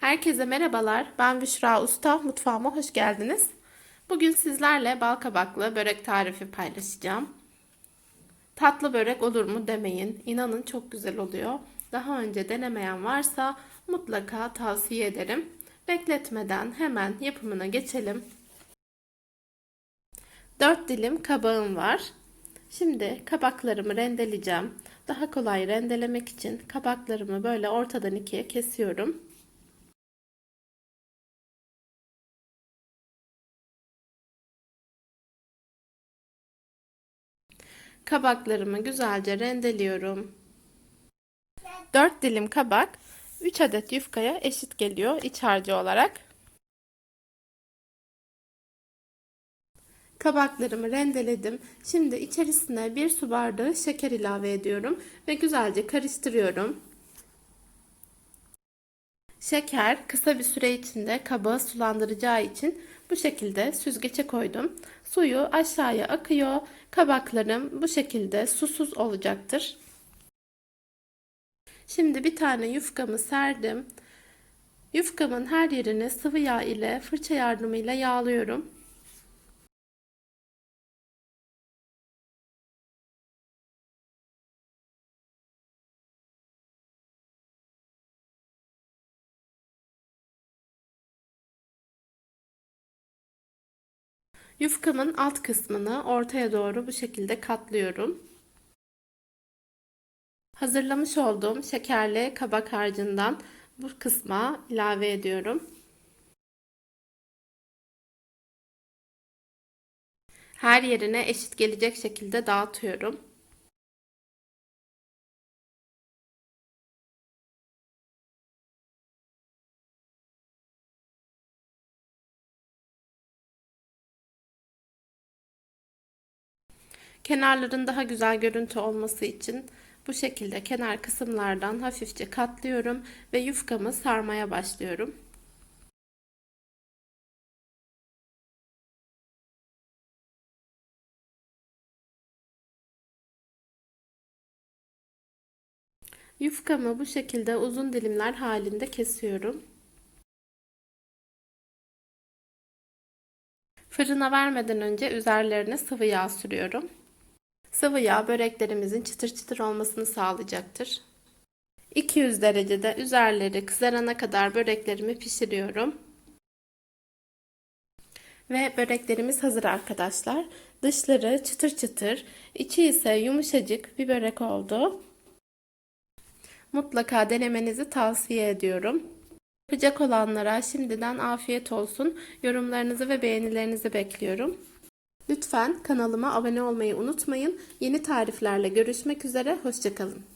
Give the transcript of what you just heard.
Herkese merhabalar. Ben Büşra Usta. Mutfağıma hoş geldiniz. Bugün sizlerle bal kabaklı börek tarifi paylaşacağım. Tatlı börek olur mu demeyin. İnanın çok güzel oluyor. Daha önce denemeyen varsa mutlaka tavsiye ederim. Bekletmeden hemen yapımına geçelim. 4 dilim kabağım var. Şimdi kabaklarımı rendeleyeceğim. Daha kolay rendelemek için kabaklarımı böyle ortadan ikiye kesiyorum. Kabaklarımı güzelce rendeliyorum. 4 dilim kabak 3 adet yufkaya eşit geliyor iç harcı olarak. Kabaklarımı rendeledim. Şimdi içerisine 1 su bardağı şeker ilave ediyorum ve güzelce karıştırıyorum. Şeker kısa bir süre içinde kabağı sulandıracağı için bu şekilde süzgece koydum. Suyu aşağıya akıyor. Kabaklarım bu şekilde susuz olacaktır. Şimdi bir tane yufkamı serdim. Yufkamın her yerini sıvı yağ ile fırça yardımıyla yağlıyorum. Yufkamın alt kısmını ortaya doğru bu şekilde katlıyorum. Hazırlamış olduğum şekerli kabak harcından bu kısma ilave ediyorum. Her yerine eşit gelecek şekilde dağıtıyorum. Kenarların daha güzel görüntü olması için bu şekilde kenar kısımlardan hafifçe katlıyorum ve yufkamı sarmaya başlıyorum. Yufkamı bu şekilde uzun dilimler halinde kesiyorum. Fırına vermeden önce üzerlerine sıvı yağ sürüyorum. Sıvı yağ böreklerimizin çıtır çıtır olmasını sağlayacaktır. 200 derecede üzerleri kızarana kadar böreklerimi pişiriyorum. Ve böreklerimiz hazır arkadaşlar. Dışları çıtır çıtır, içi ise yumuşacık bir börek oldu. Mutlaka denemenizi tavsiye ediyorum. Yapacak olanlara şimdiden afiyet olsun. Yorumlarınızı ve beğenilerinizi bekliyorum. Lütfen kanalıma abone olmayı unutmayın. Yeni tariflerle görüşmek üzere. Hoşçakalın.